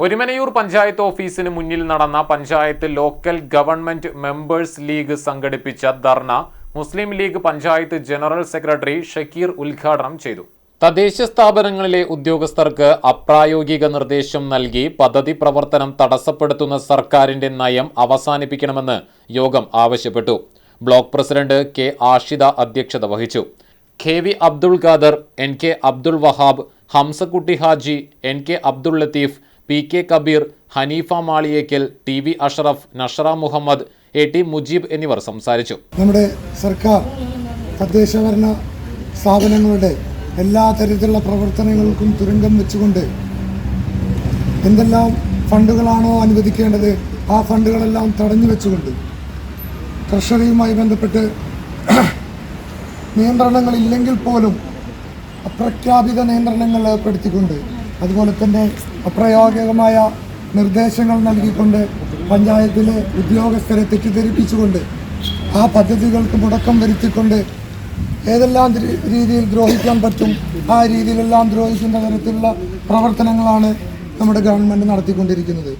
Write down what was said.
ഒരുമനയൂർ പഞ്ചായത്ത് ഓഫീസിന് മുന്നിൽ നടന്ന panchayat local government members league സംഘടിപ്പിച്ച ധർണ Muslim league panchayat general secretary Shakir ഉദ്ഘാടനം ചെയ്തു. തദ്ദേശ സ്ഥാപനങ്ങളിലെ ഉദ്യോഗസ്ഥർക്ക് അപ്രായോഗിക നിർദ്ദേശം നൽകി പദ്ധതി പ്രവർത്തനം തടസ്സപ്പെടുത്തുന്ന സർക്കാരിന്റെ നയം അവസാനിപ്പിക്കണമെന്ന് യോഗം ആവശ്യപ്പെട്ടു. ബ്ലോക്ക് പ്രസിഡന്റ് കെ ആഷിദ അധ്യക്ഷത വഹിച്ചു. K V Abdul Khader N K Abdul Wahab Hamsakutty Haji N K Abdul Latheef P K Kabeer Hanifa Maliyekkal T V Ashraf നഷറ Muhammad A T Mujeeb എന്നിവർ സംസാരിച്ചു. നമ്മുടെ സർക്കാർ തദ്ദേശഭരണ സ്ഥാപനങ്ങളുടെ എല്ലാ തരത്തിലുള്ള പ്രവർത്തനങ്ങൾക്കും തുരങ്കം വെച്ചുകൊണ്ട് എന്തെല്ലാം ഫണ്ടുകളാണോ അനുവദിക്കേണ്ടത് ആ ഫണ്ടുകളെല്ലാം തടഞ്ഞു വെച്ചുകൊണ്ട് ട്രഷറിയുമായി ബന്ധപ്പെട്ട് നിയന്ത്രണങ്ങളില്ലെങ്കിൽ പോലും അപ്രഖ്യാപിത നിയന്ത്രണങ്ങൾ ഏർപ്പെടുത്തിക്കൊണ്ട് അതുപോലെ തന്നെ അപ്രയോഗികമായ നിർദ്ദേശങ്ങൾ നൽകിക്കൊണ്ട് പഞ്ചായത്തിലെ ഉദ്യോഗസ്ഥരെ തെറ്റിദ്ധരിപ്പിച്ചുകൊണ്ട് ആ പദ്ധതികൾക്ക് മുടക്കം വരുത്തിക്കൊണ്ട് ഏതെല്ലാം രീതിയിൽ ദ്രോഹിക്കാൻ പറ്റും ആ രീതിയിലെല്ലാം ദ്രോഹിക്കുന്ന തരത്തിലുള്ള പ്രവർത്തനങ്ങളാണ് നമ്മുടെ ഗവൺമെന്റ് നടത്തിക്കൊണ്ടിരിക്കുന്നത്.